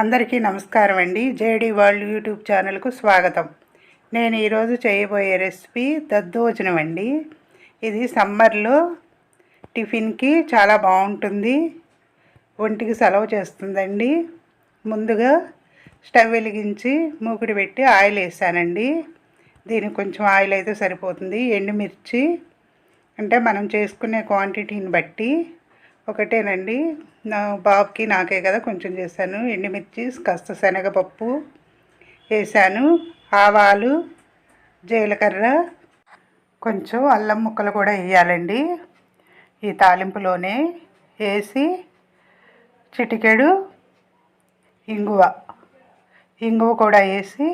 అందరికీ నమస్కారం అండి. జేడీ వరల్డ్ యూట్యూబ్ ఛానల్కు స్వాగతం. నేను ఈరోజు చేయబోయే రెసిపీ దద్దోజనం అండి. ఇది సమ్మర్లో టిఫిన్కి చాలా బాగుంటుంది. ఒంటికి సెలవు చేస్తుందండి. ముందుగా స్టవ్ వెలిగించి మూకుడు పెట్టి ఆయిల్ వేసానండి. దీనికి కొంచెం ఆయిల్ అయితే సరిపోతుంది. ఎండుమిర్చి అంటే మనం చేసుకునే క్వాంటిటీని బట్టి ఒకటేనండి. నా బాబుకి నాకే కదా కొంచెం చేశాను. ఎండుమిర్చి కాస్త శనగపప్పు వేసాను ఆవాలు జీలకర్ర కొంచెం అల్లం ముక్కలు కూడా వేయాలండి. ఈ తాలింపులోనే వేసి చిటికెడు ఇంగువ. ఇంగువ కూడా వేసి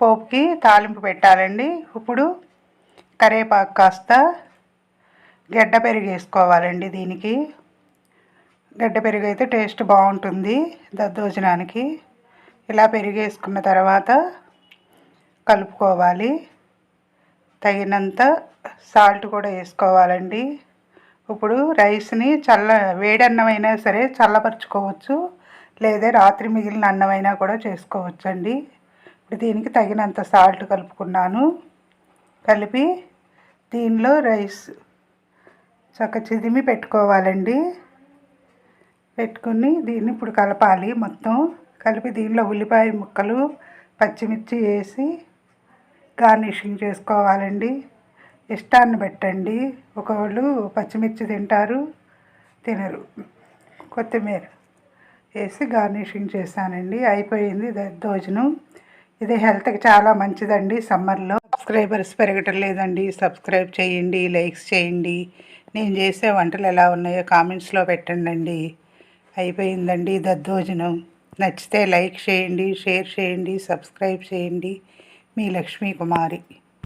పోపుకి తాలింపు పెట్టాలండి. ఇప్పుడు కరివేపాకు కాస్త గడ్డ పెరుగు వేసుకోవాలండి దీనికి. గడ్డ పెరుగు అయితే టేస్ట్ బాగుంటుంది దద్దోజనానికి. ఇలా పెరుగు వేసుకున్న తర్వాత కలుపుకోవాలి. తగినంత సాల్ట్ కూడా వేసుకోవాలండి. ఇప్పుడు రైస్ని చల్ల వేడన్నమైనా సరే చల్లపరుచుకోవచ్చు. లేదా రాత్రి మిగిలిన అన్నమైనా కూడా చేసుకోవచ్చు అండి ఇప్పుడు దీనికి తగినంత సాల్ట్ కలుపుకున్నాను. కలిపి దీనిలో రైస్ చక్క చిదిమి పెట్టుకోవాలండి. పెట్టుకుని దీన్ని ఇప్పుడు కలపాలి. మొత్తం కలిపి దీనిలో ఉల్లిపాయ ముక్కలు పచ్చిమిర్చి వేసి గార్నిషింగ్ చేసుకోవాలండి. ఇష్టాన్ని పెట్టండి ఒకళ్ళు పచ్చిమిర్చి తింటారు తినరు. కొత్తిమీర వేసి గార్నిషింగ్ చేశానండి. అయిపోయింది దోజనం. ఇది హెల్త్కి చాలా మంచిదండి సమ్మర్లో. సబ్స్క్రైబర్స్ పెరగటం లేదండి. సబ్స్క్రైబ్ చేయండి లైక్స్ చేయండి. నేను చేసే వంటలు ఎలా ఉన్నాయో కామెంట్స్లో పెట్టండి అయిపోయిందండి దద్దోజనం. నచ్చితే లైక్ చేయండి షేర్ చేయండి సబ్స్క్రైబ్ చేయండి. మీ లక్ష్మీ కుమారి